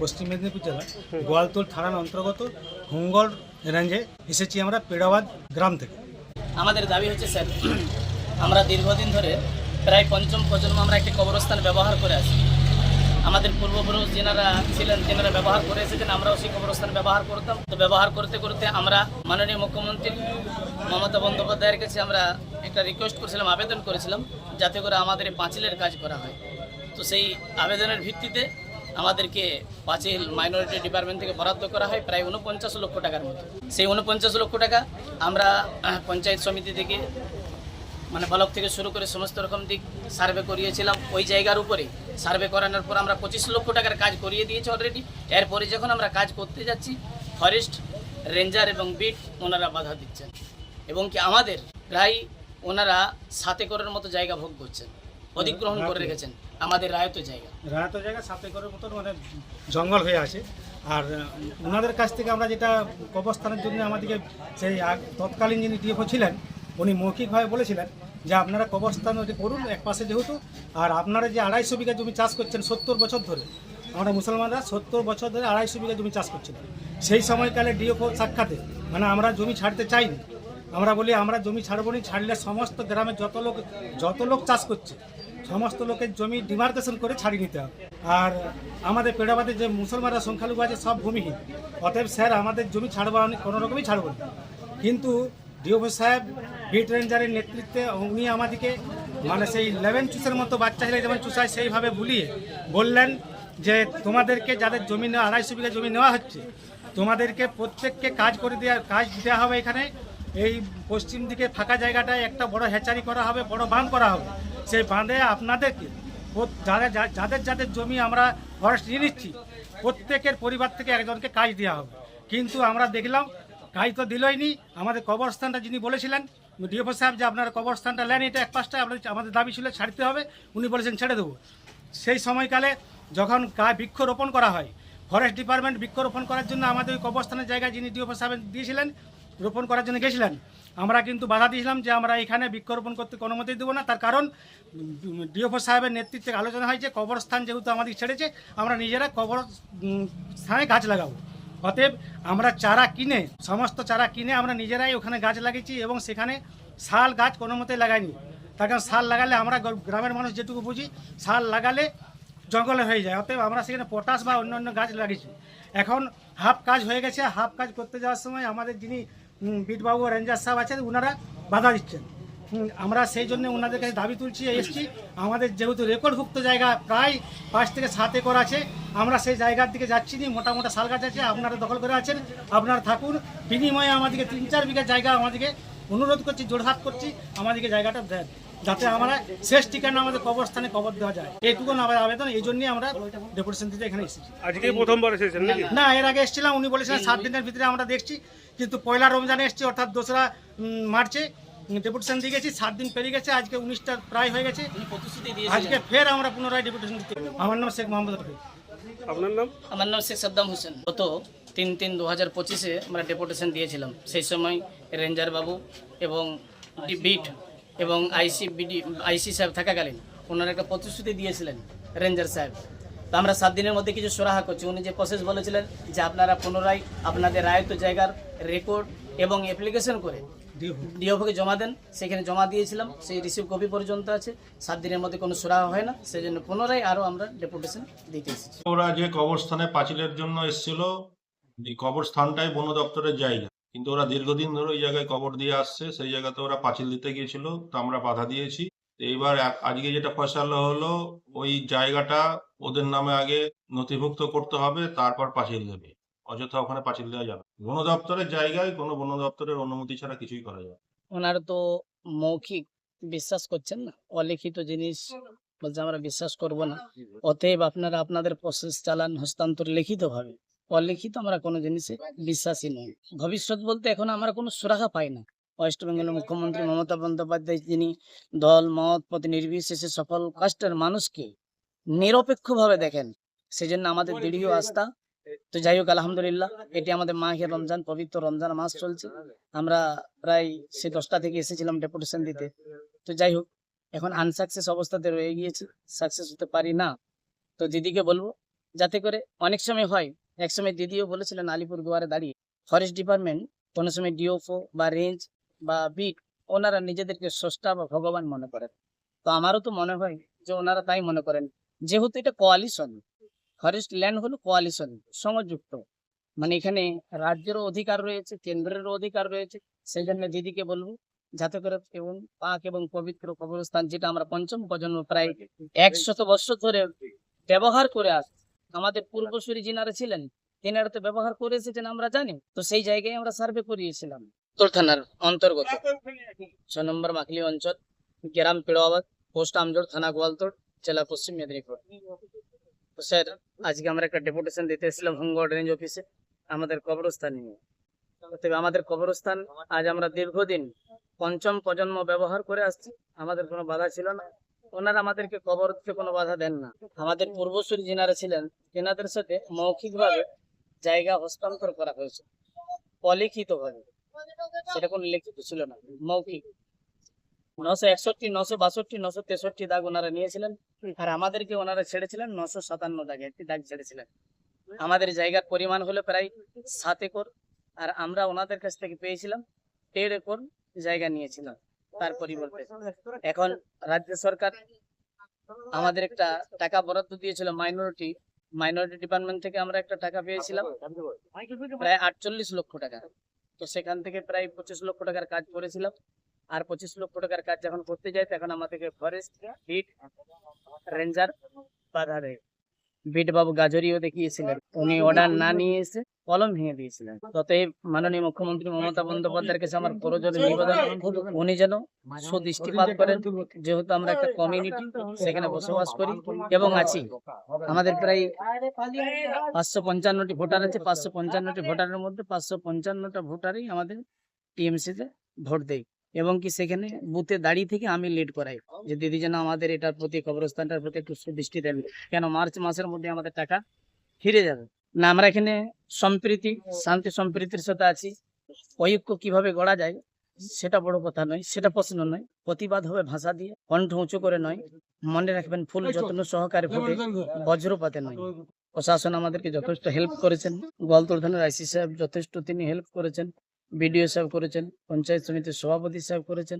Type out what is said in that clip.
পশ্চিম মেদিনীপুর জেলা, গোয়ালতোল থানার অন্তর্গত হুঙ্গল রেঞ্জে এসেছি আমরা পেড়াবাদ গ্রাম থেকে। আমাদের দাবি হচ্ছে, স্যার, আমরা দীর্ঘদিন ধরে প্রায় পঞ্চম প্রজন্ম আমরা একটি কবরস্থান ব্যবহার করে আসি আমাদের পূর্বপুরুষ যেনারা ছিলেন, যেনারা ব্যবহার করে এসেছেন, আমরাও সেই কবরস্থান ব্যবহার করতাম। তো ব্যবহার করতে করতে আমরা মাননীয় মুখ্যমন্ত্রী মমতা বন্দ্যোপাধ্যায়ের কাছে আমরা একটা রিকোয়েস্ট করেছিলাম, আবেদন করেছিলাম, যাতে করে আমাদের পাঁচিলের কাজ করা হয়। তো সেই আবেদনের ভিত্তিতে আমাদেরকে পাঁচিল মাইনরিটি ডিপার্টমেন্ট থেকে বরাদ্দ করা হয় প্রায় উনপঞ্চাশ লক্ষ টাকার মতো। সেই উনপঞ্চাশ লক্ষ টাকা আমরা পঞ্চায়েত সমিতি থেকে মানে ব্লক থেকে শুরু করে সমস্ত রকম দিক সার্ভে করিয়েছিলাম। ওই জায়গার উপরে সার্ভে করানোর পর আমরা পঁচিশ লক্ষ টাকার কাজ করিয়ে দিয়েছি অলরেডি এরপরে যখন আমরা কাজ করতে যাচ্ছি ফরেস্ট রেঞ্জার এবং বিট ওনারা বাধা দিচ্ছেন। এবং কি আমাদের প্রায় ওনারা সাত একরের মতো জায়গা ভোগ করছেন অধিগ্রহণ করে রেখেছেন। আমাদের রায়ত জায়গা। রায়ত জায়গা সাত একরের মতন মানে জঙ্গল হয়ে আছে। আর ওনাদের কাছ থেকে আমরা যেটা কবরস্থানের জন্য আমাদেরকে সেই তৎকালীন যিনি ডিএফও ছিলেন, উনি মৌখিকভাবে বলেছিলেন যে আপনারা কবরস্থান ওটি করুন এক পাশে যেহেতু, আর আপনারা যে আড়াইশো বিঘা জমি চাষ করছেন সত্তর বছর ধরে, আমরা মুসলমানরা সত্তর বছর ধরে আড়াইশো বিঘা জমি চাষ করছিলাম সেই সময়কালে ডিএফও সাক্ষাতে মানে আমরা জমি ছাড়তে চাইনি। আমরা বলি, আমরা জমি ছাড়বো নি, ছাড়লে সমস্ত গ্রামের যত লোক যত লোক চাষ করছে সমস্ত লোকের জমি ডিমার্কেশন করে ছাড়িয়ে নিতে হবে। আর আমাদের পেড়াবাদে যে মুসলমানরা সংখ্যালঘু আছে, সব ভূমিহীন। অতএব স্যার, আমাদের জমি ছাড়বো আমি কোনো রকমই ছাড়বো না। কিন্তু ডিওভো সাহেব বিট রেঞ্জারের নেতৃত্বে উনি আমাদেরকে মানে সেই লেভেন চুসের মতো বাচ্চা ছেলে যেমন চুষায়, সেইভাবে ভুলিয়ে বললেন যে, তোমাদেরকে যাদের জমি নেওয়া, আড়াইশো বিঘা জমি নেওয়া হচ্ছে, তোমাদেরকে প্রত্যেককে কাজ করে দেওয়া কাজ দেওয়া হবে এখানে। এই পশ্চিম দিকে ফাঁকা জায়গাটায় একটা বড় হ্যাচারি করা হবে, বড় বাঁধ করা হবে। সেই বাঁধে আপনাদেরকে যাদের যাদের যাদের জমি আমরা ফরেস্ট নিয়ে নিচ্ছি, প্রত্যেকের পরিবার থেকে একজনকে কাজ দেওয়া হবে। কিন্তু আমরা দেখলাম, কাজ তো দিলই নি আমাদের কবরস্থানটা যিনি বলেছিলেন ডিএফও সাহেব যে আপনার কবরস্থানটা নেন, এটা এক পাশটা আমাদের আমাদের দাবি ছিল ছাড়তে হবে, উনি বলেছেন ছেড়ে দেবো। সেই সময়কালে যখন বৃক্ষরোপণ করা হয় ফরেস্ট ডিপার্টমেন্ট বৃক্ষরোপণ করার জন্য আমাদের ওই কবরস্থানের জায়গায় যিনি ডিওপো সাহেব দিয়েছিলেন রোপণ করার জন্য গেছিলেন। আমরা কিন্তু বাধা দিয়েছিলাম যে আমরা এখানে বৃক্ষরোপণ করতে কোনো মতেই দেবো না। তার কারণ ডিওপো সাহেবের নেতৃত্বে আলোচনা হয়েছে, কবরস্থান যেহেতু আমাদের ছেড়েছে, আমরা নিজেরা কবর স্থানে গাছ লাগাবো। অতএব আমরা চারা কিনে, সমস্ত চারা কিনে আমরা নিজেরাই ওখানে গাছ লাগিয়েছি এবং সেখানে শাল গাছ কোনো মতেই লাগাইনি। তার কারণ শাল লাগালে আমরা গ্রামের মানুষ যেটুকু বুঝি, শাল লাগালে জঙ্গলে হয়ে যায়। অতএব আমরা সেখানে পটাশ বা অন্য অন্য গাছ লাগিয়েছি। এখন হাফ কাজ হয়ে গেছে। হাফ কাজ করতে যাওয়ার সময় আমাদের যিনি বিটবাবু রেঞ্জার সাহেব আছেন ওনারা বাধা দিচ্ছেন। আমরা সেই জন্য ওনাদের কাছে দাবি তুলছি এসছি। আমাদের যেহেতু রেকর্ডভুক্ত জায়গা প্রায় পাঁচ থেকে সাত একর আছে, আমরা সেই জায়গার দিকে যাচ্ছি নি, মোটা মোটা শাল গাছ আছে, আপনারা দখল করে আছেন, আপনারা থাকুন। বিনিময়ে আমাদেরকে তিন চার বিঘা জায়গা আমাদেরকে অনুরোধ করছি জোরহাত করছি, আমাদেরকে জায়গাটা দেন। যাতে আমরা শেষ ঠিকানা আমাদের কবরস্থানে কবর দেওয়া যায়। এইটুকু আমাদের আবেদন এই জন্যই আমরা ডেপুটেশন দিতে এখানে এসেছি। আজকে প্রথমবার এসেছেন না এর আগে এসেছিলাম উনি বলেছিলেন সাত দিনের ভিতরে আমরা দেখছি কিন্তু পয়লা রমজানে এসছি অর্থাৎ দোসরা মার্চে ডেপুটেশন দিয়ে গেছি সাত দিন পেরিয়ে গেছে আজকে উনিশটা প্রায় হয়ে গেছে। আজকে ফের আমরা পুনরায় ডেপুটেশন দিতে আমার নাম শেখ মোহাম্মদ রফিক। আপনার নাম? আমার নাম শেখ সাদ্দাম হোসেন। গত তিন তিন দু হাজার পঁচিশে আমরা ডেপুটেশন দিয়েছিলাম। সেই সময় রেঞ্জার বাবু এবং বিট এবং আইসি বিডি, আইসি সাহেব থাকাকালীন ওনারা একটা প্রতিশ্রুতি দিয়েছিলেন, রেঞ্জার সাহেব। তো আমরা সাত দিনের মধ্যে কিছু সরাহা করছি। উনি যে প্রসেস বলেছিলেন যে আপনারা পুনরায় আপনাদের রায়ত জায়গার রেকর্ড এবং অ্যাপ্লিকেশন করে ডিওকে জমা দেন, সেখানে জমা দিয়েছিলাম, সেই রিসিভ কপি পর্যন্ত আছে। সাত দিনের মধ্যে কোনো সুরাহা হয় না সেই জন্য পুনরায় আরও আমরা ডেপুটেশন দিতে এসেছি। ওরা যে কবরস্থানে পাঁচিলের জন্য এসেছিল কবরস্থানটাই বন দপ্তরের জায়গা। কিন্তু ওরা দীর্ঘদিন ধরে ওই জায়গায় কবর দিয়ে আসছে, সেই জায়গাতে ওরা পাঁচিল দিতে গিয়েছিল, তো আমরা বাধা দিয়েছি। এইবার আজকে যেটা ফয়সালা হলো, ওই জায়গাটা ওদের নামে আগে নথিভুক্ত করতে হবে, তারপর পাঁচিল দেবে। অযথা ওখানে পাঁচিল দেওয়া যাবে বন দপ্তরের জায়গায় কোনো বন দপ্তরের অনুমতি ছাড়া কিছুই করা যাবে। ওনারা তো মৌখিক বিশ্বাস করছেন না। অলিখিত জিনিস বলছে, আমরা বিশ্বাস করব না। অতএব আপনারা আপনাদের প্রসেস চালান, হস্তান্তর লিখিতভাবে। অলিখিত আমরা কোনো জিনিসে বিশ্বাসী নই। ভবিষ্যৎ বলতে এখন আমরা কোনো সুরাহা পাই না। ওয়েস্ট বেঙ্গলের মুখ্যমন্ত্রী মমতা বন্দ্যোপাধ্যায়, যিনি দল, মত প্রতি নির্বিশেষে সকল কাস্টের মানুষকে নিরপেক্ষভাবে দেখেন, সেজন্য আমাদের দৃঢ় আস্থা। তো যাই হোক, আলহামদুলিল্লাহ, এটি আমাদের মাহের রমজান, পবিত্র রমজান মাস চলছে। আমরা প্রায় সে দশটা থেকে এসেছিলাম ডেপুটেশন দিতে। তো যাই হোক, এখন আনসাকসেস অবস্থাতে রয়ে গিয়েছে। সাকসেস হতে পারি না। তো দিদিকে বলব, যাতে করে অনেক সময় হয় এক সময় দিদিও বলেছিলেন আলিপুর দুয়ারে দাঁড়িয়ে ফরেস্ট ডিপার্টমেন্ট কোনো সময় ডিওফো বা রেঞ্জ বা বিট ওনারা নিজেদেরকে স্রষ্টা বা ভগবান মনে করেন। তো আমারও তো মনে হয় যে ওনারা তাই মনে করেন। যেহেতু এটা কোয়ালিশন ফরেস্ট ল্যান্ড হলো কোয়ালিশন সংযুক্ত। মানে এখানে রাজ্যেরও অধিকার রয়েছে, কেন্দ্রেরও অধিকার রয়েছে সেই জন্য দিদিকে বলব, যাতে করে এবং পাক এবং পবিত্র কবরস্থান, যেটা আমরা পঞ্চম প্রজন্ম প্রায় একশত বছর ধরে ব্যবহার করে আসছি। আমাদের পূর্বসূরি যিনারা ছিলেন তিনারা তো ব্যবহার করে এসেছেন আমরা জানি। তো সেই জায়গায় আমরা সার্ভে করিয়েছিলাম। উত্তর থানার অন্তর্গত। ছ নম্বর মাখলি অঞ্চল গ্রাম পিড়াবাদ পোস্ট আমজোড় থানা গোয়ালতোড় জেলা পশ্চিম মেদিনীপুর। তো স্যার আজকে আমরা একটা ডেপুটেশন দিতে এসেছিলাম হোমগার্ড রেঞ্জ অফিসে আমাদের কবরস্থান নিয়ে। তবে আমাদের কবরস্থান আজ আমরা দীর্ঘদিন পঞ্চম প্রজন্ম ব্যবহার করে আসছি। আমাদের কোনো বাধা ছিল না। ওনারা আমাদেরকে কবর দিতে কোনো বাধা দেন না। আমাদের পূর্বসূরি যিনারা ছিলেন, তেনাদের সাথে মৌখিকভাবে জায়গা হস্তান্তর করা হয়েছে অলিখিত ভাবে সেটা কোনো লিখিত ছিল না, মৌখিক। নশো একষট্টি, নশো বাষট্টি, নশো তেষট্টি দাগ ওনারা নিয়েছিলেন, আর আমাদেরকে ওনারা ছেড়েছিলেন, নশো সাতান্ন দাগে একটি দাগ ছেড়েছিলেন। আমাদের জায়গার পরিমাণ হলো প্রায় সাত একর, আর আমরা ওনাদের কাছ থেকে পেয়েছিলাম, দেড় একর জায়গা নিয়েছিলাম। তার পরিবর্তে। এখন রাজ্য সরকার আমাদের একটা টাকা বরাদ্দ দিয়েছিল মাইনরিটি মাইনরিটি ডিপার্টমেন্ট থেকে আমরা একটা টাকা পেয়েছিলাম। প্রায় আটচল্লিশ লক্ষ টাকা। তো সেখান থেকে প্রায় পঁচিশ লক্ষ টাকার কাজ করেছিলাম। আর পঁচিশ লক্ষ টাকার কাজ যখন করতে যাই তখন আমাদেরকে ফরেস্ট বিট রেঞ্জার বাধা দেয়। বিট বাবু গাজরিও দেখিয়েছিলেন। উনি অর্ডার না নিয়ে এসে কলম ভেঙে দিয়েছিলেন। ততএব মাননীয় মুখ্যমন্ত্রী মমতা বন্দ্যোপাধ্যায়ের কাছে আমার প্রয়োজনে নিবেদন, উনি যেন সুদৃষ্টিপাত করেন। যেহেতু আমরা একটা কমিউনিটি সেখানে বসবাস করি এবং আছি। আমাদের প্রায় পাঁচশো পঞ্চান্নটি ভোটার আছে, পাঁচশো পঞ্চান্নটি ভোটারের মধ্যে পাঁচশো পঞ্চান্নটা ভোটারই আমাদের টিএমসি তে ভোট দেয় এবং কি সেখানে বুথে দাঁড়িয়ে থেকে আমি লিড করাই। যে দিদি যেন আমাদের এটার প্রতি কবরস্থানটার প্রতি একটু সুদৃষ্টি দেন, কেন মার্চ মাসের মধ্যে আমাদের টাকা ফিরে যাবে। না আমরা এখানে সম্প্রীতি শান্তি সম্প্রীতির সাথে আছি। ঐক্য কীভাবে গড়া যায় সেটা বড় কথা নয় সেটা প্রশ্ন নয়। প্রতিবাদ হবে ভাষা দিয়ে কণ্ঠ উঁচু করে নয়। মনে রাখবেন ফুল যত্ন সহকারে ফোটে বজ্রপাতে নয়। প্রশাসন আমাদেরকে যথেষ্ট হেল্প করেছেন। গোয়ালতোড় থানার আইসি সাহেব যথেষ্ট তিনি হেল্প করেছেন। বিডিও সাহেব করেছেন পঞ্চায়েত সমিতির সভাপতি সাহেব করেছেন।